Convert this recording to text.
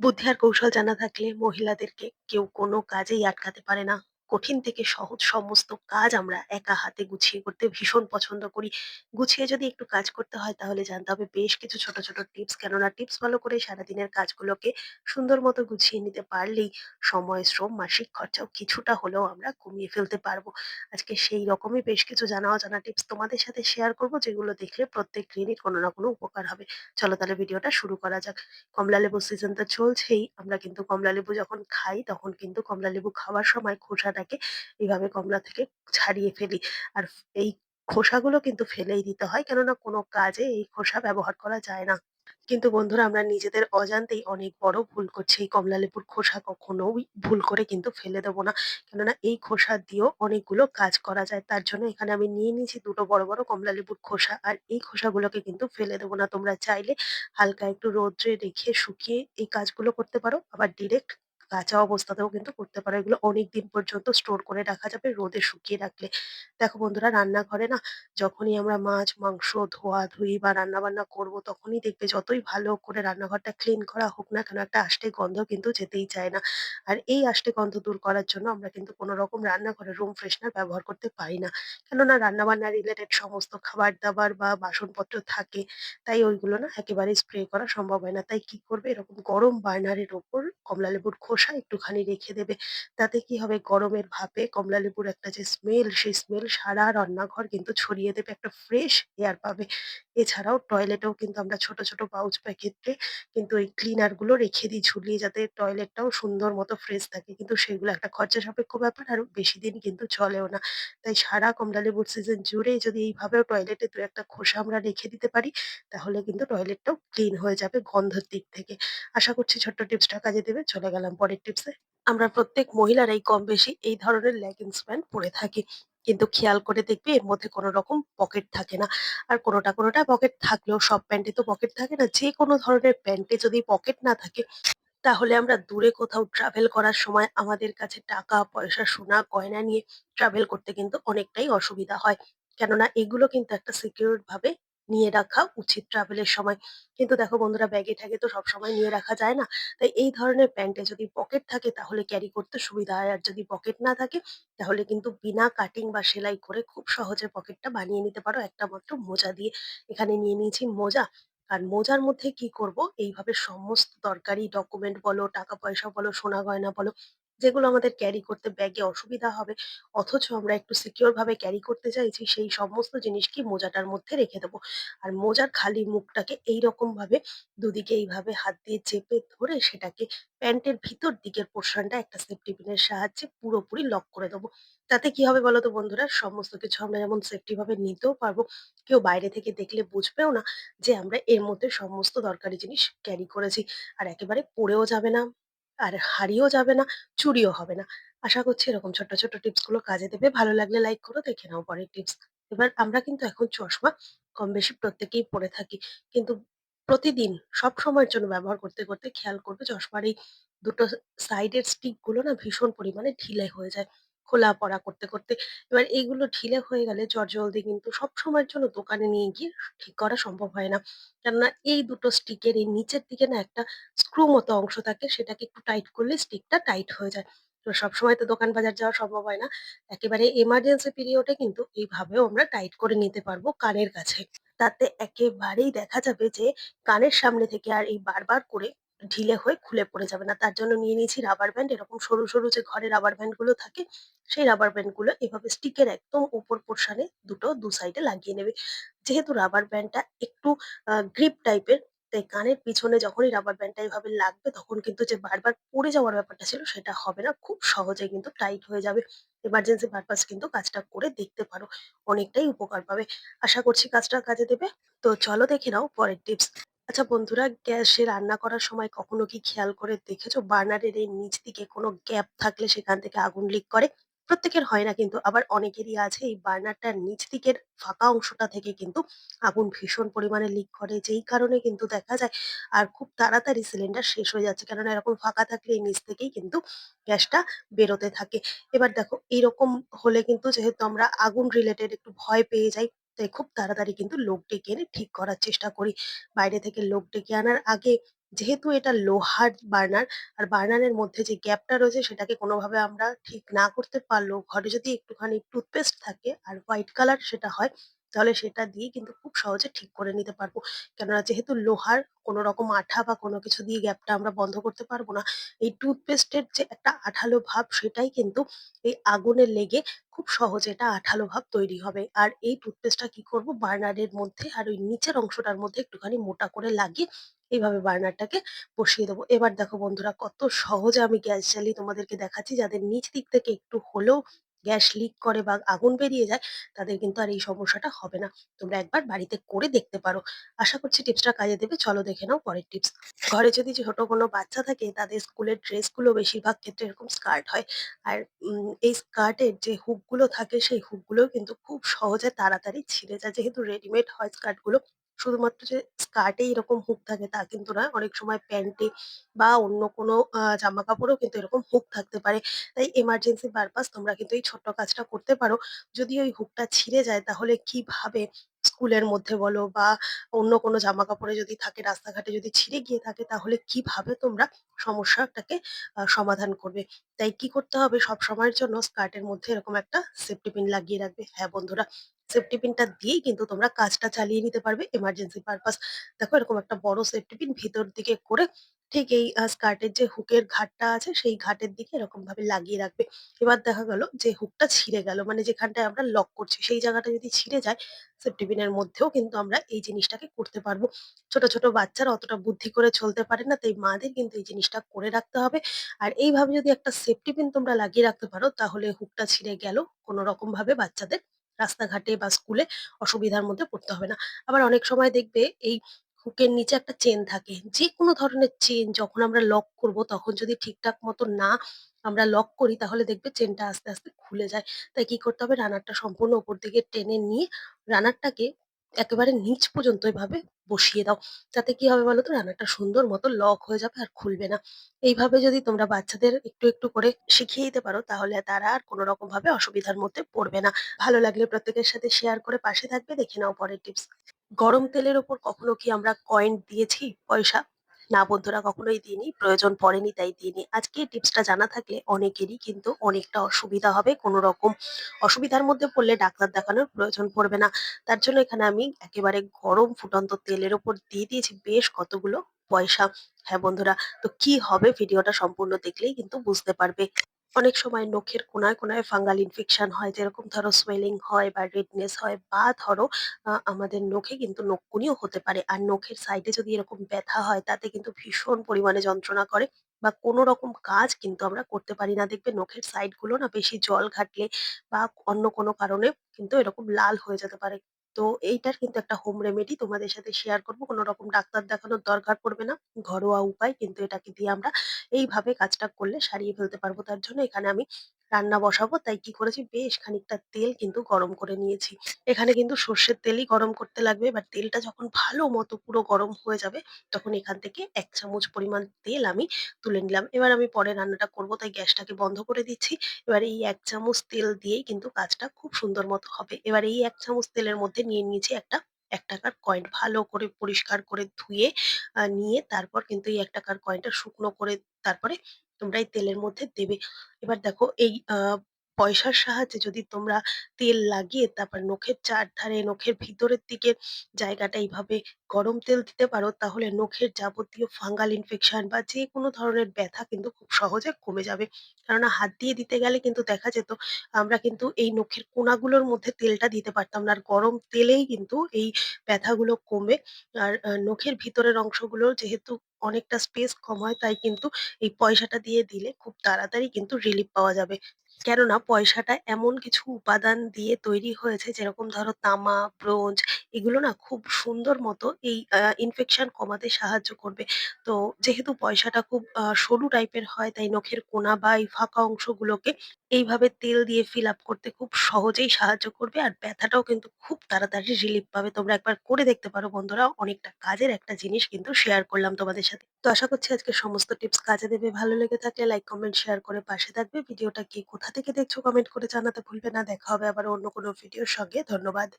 বুদ্ধি আর কৌশল জানা থাকলে মহিলাদেরকে কেউ কোনো কাজেই আটকাতে পারে না। কঠিন থেকে সহজ সমস্ত কাজ আমরা একা হাতে গুছিয়ে করতে ভীষণ পছন্দ করি। গুছিয়ে যদি একটু কাজ করতে হয় তাহলে জানতে হবে বেশ কিছু ছোট, ছোট টিপস। কেননা টিপস ভালো করে সারাদিনের কাজগুলোকে সুন্দর মতো গুছিয়ে নিতে পারলেই সময়, শ্রম, মাসিক খরচাও কিছুটা হলেও আমরা কমিয়ে ফেলতে পারব। আজকে সেই রকমই বেশ কিছু জানা অজানা টিপস তোমাদের সাথে শেয়ার করব যেগুলো দেখলে প্রত্যেক দিনই কোনো না কোনো উপকার হবে। চলো তাহলে ভিডিওটা শুরু করা যাক। কমলা লেবুর সিজন তো চলছেই। আমরা কিন্তু কমলা লেবু যখন খাই তখন কিন্তু কমলা লেবু খাওয়ার সময় খোসাটাকে এভাবে কমলা থেকে ছাড়িয়ে ফেলি। আর এই খোসাগুলো কিন্তু ফেলেই দিতে হয়। কেননা কোনো কাজে এই খোসা ব্যবহার করা যায় না। কিন্তু বন্ধুরা আমরা নিজেদের অজান্তেই অনেক বড় ভুল করছি। এই কমলা লেবুর খোসা কখনোই ভুল করে কিন্তু ফেলে দেবো না। কেননা এই খোসা দিয়েও অনেকগুলো কাজ করা যায়। তার জন্য এখানে আমি নিয়ে নিয়েছি দুটো বড়, বড় কমলা লেবুর খোসা। আর এই খোসাগুলোকে কিন্তু ফেলে দেবো না। তোমরা চাইলে হালকা একটু রৌদ্রে রেখে শুকিয়ে এই কাজগুলো করতে পারো। আবার ডিরেক্ট কাঁচা অবস্থাতেও কিন্তু করতে পারো। এগুলো অনেকদিন পর্যন্ত স্টোর করে রাখা যাবে রোদে শুকিয়ে রাখলে। দেখো বন্ধুরা রান্নাঘরে না যখনই আমরা মাছ, মাংস ধোয়া-ধুয়ি বা রান্নাবান্না করব তখনই দেখবে যতই ভালো করে রান্নাঘরটা ক্লিন করা হোক না কেন একটা আষ্টে গন্ধ কিন্তু যেতেই চায় না। আর এই আষ্টে গন্ধ দূর করার জন্য আমরা কিন্তু কোনো রকম রান্নাঘরে রুম ফ্রেশনার ব্যবহার করতে পারি না। কেননা রান্নাবান্না রিলেটেড সমস্ত খাবার-দাবার বা বাসনপত্র থাকে। তাই ওইগুলো না একেবারে স্প্রে করা সম্ভব হয় না। তাই কি করবে এরকম গরম বার্নারের ওপর কমলালেবুর খোসা একটুখানি রেখে দেবে। তাতে কি হবে গরমের ভাপে কমলালেবুর একটা যে স্মেল সেই স্মেল সারা রান্নাঘর কিন্তু ছড়িয়ে দেবে। একটা ফ্রেশ এয়ার পাবে। এছাড়াও টয়লেটেও কিন্তু আমরা ছোট, ছোট পাউচ প্যাকেটে কিন্তু এই ক্লিনারগুলো রেখে দিই ঝুলিয়ে যাতে টয়লেটটাও সুন্দর মতো ফ্রেশ থাকে। কিন্তু সেগুলো একটা খরচা সাপেক্ষ ব্যাপার আর বেশি দিন কিন্তু চলেও না। তাই সারা কমলালেবুর সিজন জুড়ে যদি এইভাবেও টয়লেটে ২ ১ টা খোসা আমরা রেখে দিতে পারি তাহলে কিন্তু টয়লেটটাও ক্লিন হয়ে যাবে গন্ধের দিক থেকে। আশা করছি ছোট্ট টিপসটা কাজে দেবে। চলে গেলাম পরের টিপসে। আমরা প্রত্যেক মহিলারাই কম বেশি এই ধরনের লেগিংস প্যান্ট পরে থাকি। কিন্তু খেয়াল করে দেখবে এর মধ্যে কোনো রকম পকেট থাকে না। আর কোনোটা, কোনোটা পকেট থাকলেও সব প্যান্টে তো পকেট থাকে না। যেকোনো ধরনের প্যান্টে যদি পকেট না থাকে তাহলে আমরা দূরে কোথাও ট্রাভেল করার সময় আমাদের কাছে টাকা, পয়সা, সোনা, গয়না নিয়ে ট্রাভেল করতে কিন্তু অনেকটাই অসুবিধা হয়। কেননা এগুলো কিন্তু একটা সিকিউরড ভাবে নিয়ে রাখা উচিত ট্রাভেলের সময়। কিন্তু দেখো বন্ধুরা ব্যাগে-ট্যাগে তো সবসময় নিয়ে রাখা যায় না। তাই এই ধরনের প্যান্টে যদি পকেট থাকে তাহলে ক্যারি করতে সুবিধা হয়। আর যদি পকেট না থাকে তাহলে কিন্তু বিনা কাটিং বা সেলাই করে খুব সহজে পকেটটা বানিয়ে নিতে পারো একটা মাত্র মোজা দিয়ে। এখানে নিয়ে নিয়েছি মোজা আর মোজার মধ্যে কি করব এইভাবে সমস্ত দরকারি ডকুমেন্ট বলো, টাকা-পয়সা বলো, সোনা গয়না বলো, যেগুলো আমাদের ক্যারি করতে ব্যাগে অসুবিধা হবে অথচ আমরা একটু সিকিউর ভাবে ক্যারি করতে চাইছি সেই সমস্ত জিনিসকে মোজাটার মধ্যে রেখে দেবো। আর মোজার খালি মুখটাকে এইরকম ভাবে দুদিকে এইভাবে হাত দিয়ে চেপে ধরে সেটাকে প্যান্টের ভিতর দিকের পোরশনটা একটা সেফটি পিনের সাহায্যে পুরোপুরি লক করে দেবো। তাতে কি হবে বলতো বন্ধুরা? সমস্ত কিছু আমরা যেমন সেফটি ভাবে নিতেও পারব, কেউ বাইরে থেকে দেখলে বুঝবেও না যে আমরা এর মধ্যে সমস্ত দরকারি জিনিস ক্যারি করেছি। আর একেবারে পড়েও যাবে না, আর হারিয়েও যাবে না, চুরিও হবে না। আশা করছি এরকম ছোট ছোট টিপসগুলো কাজে দেবে। ভালো লাগলে লাইক করো, দেখে নাও পরের টিপস। এবার আমরা কিন্তু এখন চশমা কম বেশি প্রত্যেকেই পরে থাকি। কিন্তু প্রতিদিন সব সময়ের জন্য ব্যবহার করতে, করতে খেয়াল করবে চশমার এই দুটো সাইডের স্টিকগুলো না ভীষণ পরিমাণে ঢিলে হয়ে যায়। খোলা পড়া করতে, করতে। এবার এইগুলো ঢিলে হয়ে গেলে চটজলদি কিন্তু সবসময়ের জন্য দোকানে নিয়ে গিয়ে ঠিক করা সম্ভব হয় না। কেননা এই দুটো স্টিকের এই নিচের দিকে না একটা স্ক্রু মতো অংশ থাকে সেটাকে একটু টাইট করলে স্টিকটা টাইট হয়ে যায়। তো সবসময় তো দোকান বাজার যাওয়া সম্ভব হয় না। একেবারে এমার্জেন্সি পিরিয়ড কিন্তু এইভাবেও আমরা টাইট করে নিতে পারব কানের কাছে। তাতে একেবারেই দেখা যাবে যে কানের সামনে থেকে আর এই বারবার করে ঢিলে হয়ে খুলে পড়ে যাবে না। তার জন্য নিয়ে নিয়েছি রাবার ব্যান্ড। এরকম সরু, সরু যে ঘরে রাবার ব্যান্ডগুলো থাকে সেই রাবার ব্যান্ডগুলো এভাবে স্টিকের একদম উপর পোরশন দুটো দু সাইডে লাগিয়ে নেবে। যেহেতু রাবার ব্যান্ডটা একটু গ্রিপ টাইপের তাই কানের পিছনে যখনই রাবার ব্যান্ডটা এভাবে লাগবে তখন কিন্তু যে বারবার পড়ে যাওয়ার ব্যাপারটা ছিল সেটা হবে না। খুব সহজে কিন্তু টাইট হয়ে যাবে। এমার্জেন্সি পারপাস কিন্তু কাজটা করে দেখতে পারো। অনেকটাই উপকার পাবে। আশা করছি কাজটা কাজে দেবে। তো চলো দেখে নাও পরের টিপস। আচ্ছা বন্ধুরা, গ্যাসে রান্না করার সময় কখনো কি খেয়াল করে দেখেছ বার্নারের এই নিচ দিকে কোনো গ্যাপ থাকলে সেখান থেকে আগুন লিক করে? প্রত্যেকের হয় না কিন্তু, আবার অনেকেরই আছে এই বার্নারটার নিচ দিকের ফাঁকা অংশটা থেকে কিন্তু আগুন ভীষণ পরিমাণে লিক করে, যেই কারণে কিন্তু দেখা যায় আর খুব তাড়াতাড়ি সিলিন্ডার শেষ হয়ে যাচ্ছে কেননা এরকম ফাঁকা থাকলে এই নিচ থেকেই কিন্তু গ্যাসটা বেরোতে থাকে। এবার দেখো এইরকম হলে কিন্তু যেহেতু আমরা আগুন রিলেটেড একটু ভয় পেয়ে যাই তাই খুব তাড়াতাড়ি কিন্তু লোক ডেকে এনে ঠিক করার চেষ্টা করি। বাইরে থেকে লোক ডেকে আনার আগে যেহেতু এটা লোহার বার্নার, আর বার্নারের মধ্যে যে গ্যাপটা রয়েছে সেটাকে কোনোভাবে আমরা ঠিক না করতে পারলেও, ঘরে যদি একটুখানি টুথপেস্ট থাকে আর হোয়াইট কালার সেটা হয় তাহলে সেটা দিয়ে কিন্তু খুব সহজে ঠিক করে নিতে পারব। কেননা যেহেতু লোহার কোনো রকম আঠা বা কোনো কিছু দিয়ে গ্যাপটা আমরা বন্ধ করতে পারব না, এই টুথপেস্টের যে একটা আঠালো ভাব সেটাই কিন্তু এই আগুনে লেগে খুব সহজে এটা আঠালো ভাব তৈরি হবে। আর এই টুথপেস্টটা কি করব? বার্নারের মধ্যে আর ওই নিচের অংশটার মধ্যে একটুখানি মোটা করে লাগিয়ে এইভাবে বার্নারটাকে বসিয়ে দেবো। এবার দেখো বন্ধুরা কত সহজে আমি গ্যাস জ্বালিয়ে তোমাদেরকে দেখাচ্ছি। যাদের নিচ দিক থেকে একটু হলেও গ্যাস লিক করে বা আগুন বেরিয়ে যায়, তাদের কিন্তু আর এই সমস্যাটা হবে না। তোমরা একবার বাড়িতে করে দেখতে পারো। আশা করছি টিপসটা কাজে দেবে। চলো দেখে নাও পরের টিপস। ঘরে যদি ছোট কোনো বাচ্চা থাকে, তাদের স্কুলের ড্রেসগুলো বেশিরভাগ ক্ষেত্রে এরকম স্কার্ট হয়। আর এই স্কার্টের যে হুকগুলো থাকে, সেই হুকগুলো কিন্তু খুব সহজে তাড়াতাড়ি ছিঁড়ে যায়। যেহেতু রেডিমেড হয় স্কার্টগুলো শুধুমাত্র যে স্কার্টে এরকম হুক থাকে তা কিন্তু নয়। অনেক সময় প্যান্টে বা অন্য কোনো জামা কাপড়েও কিন্তু এরকম হুক থাকতে পারে। তাই এমার্জেন্সি পারপাস তোমরা কিন্তু এই ছোট্ট কাজটা করতে পারো। যদি ওই হুকটা ছিঁড়ে যায় তাহলে কীভাবে স্কুলের মধ্যে বলো বা অন্য কোনো জামা কাপড়ে যদি থাকে, রাস্তাঘাটে যদি ছিঁড়ে গিয়ে থাকে তাহলে কীভাবে তোমরা সমস্যাটাকে সমাধান করবে? তাই কি করতে হবে? সব সময়ের জন্য স্কার্টের মধ্যে এরকম একটা সেফটি পিন লাগিয়ে রাখবে। হ্যাঁ বন্ধুরা সেফটি পিনটা দিয়েই কিন্তু তোমরা কাজটা চালিয়ে নিতে পারবে এমার্জেন্সি পারপাস দেখো এরকম একটা বড় সেফটি পিন ভিতর দিকে করে ঠিক এই স্কার্টের যে হুকের ঘাটটা আছে সেই ঘাটের দিকে এরকম ভাবে লাগিয়ে রাখবে। এবার দেখা গেল যে হুকটা ছিঁড়ে গেল মানে যেখানটায় আমরা লক করছি সেই জায়গাটা যদি ছিঁড়ে যায় সেফটি পিনের মধ্যেও কিন্তু আমরা এই জিনিসটাকে করতে পারব। ছোট ছোট বাচ্চারা অতটা বুদ্ধি করে চলতে পারে না, তাই মাদের কিন্তু এই জিনিসটা করে রাখতে হবে। আর এইভাবে যদি একটা সেফটি পিন তোমরা লাগিয়ে রাখতে পারো, তাহলে হুকটা ছিঁড়ে গেল, কোনো রকম ভাবে বাচ্চাদের রাস্তাঘাটে বা স্কুলে অসুবিধার মধ্যে পড়তে হবে না। আবার অনেক সময় দেখবে এই হুকের নিচে একটা চেন থাকে। যে কোনো ধরনের চেন যখন আমরা লক করব, তখন যদি ঠিকঠাক মতো না আমরা লক করি, তাহলে দেখবে চেনটা আস্তে আস্তে খুলে যায়। তাই কি করতে হবে? রানারটা সম্পূর্ণ উপর দিকে টেনে নিয়ে রানারটাকে একেবারে নিচ পর্যন্ত এভাবে বসিয়ে দাও। তাতে কি হবে বলো তো? রান্নাটা সুন্দর মতো লক হয়ে যাবে আর খুলবে না। এইভাবে যদি তোমরা বাচ্চাদের একটু একটু করে শিখিয়ে দিতে পারো, তাহলে তারা আর কোনো রকম ভাবে অসুবিধার মধ্যে পড়বে না। ভালো লাগলে প্রত্যেকের সাথে শেয়ার করে পাশে থাকবে। দেখে নাও পরের টিপস গরম তেলের ওপর কখনো কি আমরা কয়েন দিয়েছি? পয়সা? না বন্ধুরা কখনোই দিইনি, প্রয়োজন পড়েনি তাই দিইনি। আজকে টিপসটা জানা থাকলে অনেকেরই কিন্তু অনেকটা অসুবিধা হবে কোনো রকম অসুবিধার মধ্যে পড়লে ডাক্তার দেখানোর প্রয়োজন পড়বে না। তার জন্য এখানে আমি একেবারে গরম ফুটন্ত তেলের ওপর দিয়ে দিয়েছি বেশ কতগুলো পয়সা। হ্যাঁ বন্ধুরা, তো কি হবে ভিডিওটা সম্পূর্ণ দেখলেই কিন্তু বুঝতে পারবে। অনেক সময় নখের কোনায় কোনায় ফাঙ্গাল ইনফেকশন হয় যেরকম ধরো সোয়েলিং হয় বা রেডনেস হয় বা ধরো আহ, আমাদের নখে কিন্তু নখকুনিও হতে পারে। আর নখের সাইডে যদি এরকম ব্যথা হয় তাতে কিন্তু ভীষণ পরিমাণে যন্ত্রণা করে বা কোনো রকম কাজ কিন্তু আমরা করতে পারি না। দেখবে নখের সাইডগুলো না বেশি জল ঘাটলে বা অন্য কোনো কারণে কিন্তু এরকম লাল হয়ে যেতে পারে। তো এইটার কিন্তু একটা হোম রেমেডি তোমাদের সাথে শেয়ার করব। কোনো রকম ডাক্তার দেখানোর দরকার পড়বে না। ঘরোয়া উপায় কিন্তু এটাকে দিয়ে আমরা এইভাবে কাজটা করলে সারিয়ে ফেলতে পারব। তার জন্য এখানে আমি রান্না বসাবো, তাই কি করেছি? বেশ খানিকটা তেল কিন্তু গরম করে নিয়েছি। এখানে কিন্তু সর্ষের তেলই গরম করতে লাগবে, এবার তেলটা যখন ভালো মতো পুরো গরম হয়ে যাবে, তখন এখান থেকে এক চামচ পরিমাণ তেল আমি তুলে নিলাম। এবার আমি পরে রান্নাটা করব, তাই গ্যাসটাকে বন্ধ করে দিচ্ছি। এবার এই এক চামচ তেল দিয়েই কিন্তু কাজটা খুব সুন্দর মতো হবে। এবার এই এক চামচ তেলের মধ্যে নিয়ে নিয়েছি একটা এক টাকার কয়েন, ভালো করে পরিষ্কার করে ধুয়ে নিয়ে তারপর কিন্তু এই এক টাকার কয়েনটা শুকনো করে তারপরে তোমরা এই তেলের মধ্যে দেবে। এবার দেখো এই পয়সার সাহায্যে যদি তোমরা তেল লাগিয়ে তারপর নখের চারধারে, নখের ভিতরের দিকে জায়গাটা এইভাবে গরম তেল দিতে পারো, তাহলে নখের যাবতীয় ফাঙ্গাল ইনফেকশন বা যে কোনো ধরনের ব্যথা কিন্তু খুব সহজে কমে যাবে। কেননা হাত দিয়ে দিতে গেলে কিন্তু দেখা যেত আমরা কিন্তু এই নখের কোনাগুলোর মধ্যে তেলটা দিতে পারতাম না, আর গরম তেলেই কিন্তু এই ব্যথাগুলো কমে। আর নখের ভিতরের অংশগুলো যেহেতু অনেকটা স্পেস কম হয়, তাই কিন্তু এই পয়সাটা দিয়ে দিলে খুব তাড়াতাড়ি কিন্তু রিলিফ পাওয়া যাবে। কেননা পয়সাটা এমন কিছু উপাদান দিয়ে তৈরি হয়েছে, যেরকম ধরো তামা, ব্রোঞ্জ, এগুলো না খুব সুন্দর মতো এই ইনফেকশন কমাতে সাহায্য করবে। তো যেহেতু পয়সাটা খুব সরু টাইপের হয়, তাই নখের কোনা বা এই ফাঁকা অংশগুলোকে এইভাবে তেল দিয়ে ফিল আপ করতে খুব সহজেই সাহায্য করবে আর ব্যথাটাও কিন্তু খুব তাড়াতাড়ি রিলিফ পাবে। তোমরা একবার করে দেখতে পারো বন্ধুরা, অনেকটা কাজের একটা জিনিস কিন্তু শেয়ার করলাম তোমাদের সাথে। তো আশা করছি আজকে সমস্ত টিপস কাজে দেবে, ভালো লেগে থাকলে লাইক কমেন্ট শেয়ার করে পাশে থাকবে। ভিডিওটা কি কোথা থেকে দেখছ কমেন্ট করে জানাতে ভুলবে না। দেখা হবে আবার অন্য কোনো ভিডিওর সঙ্গে। ধন্যবাদ।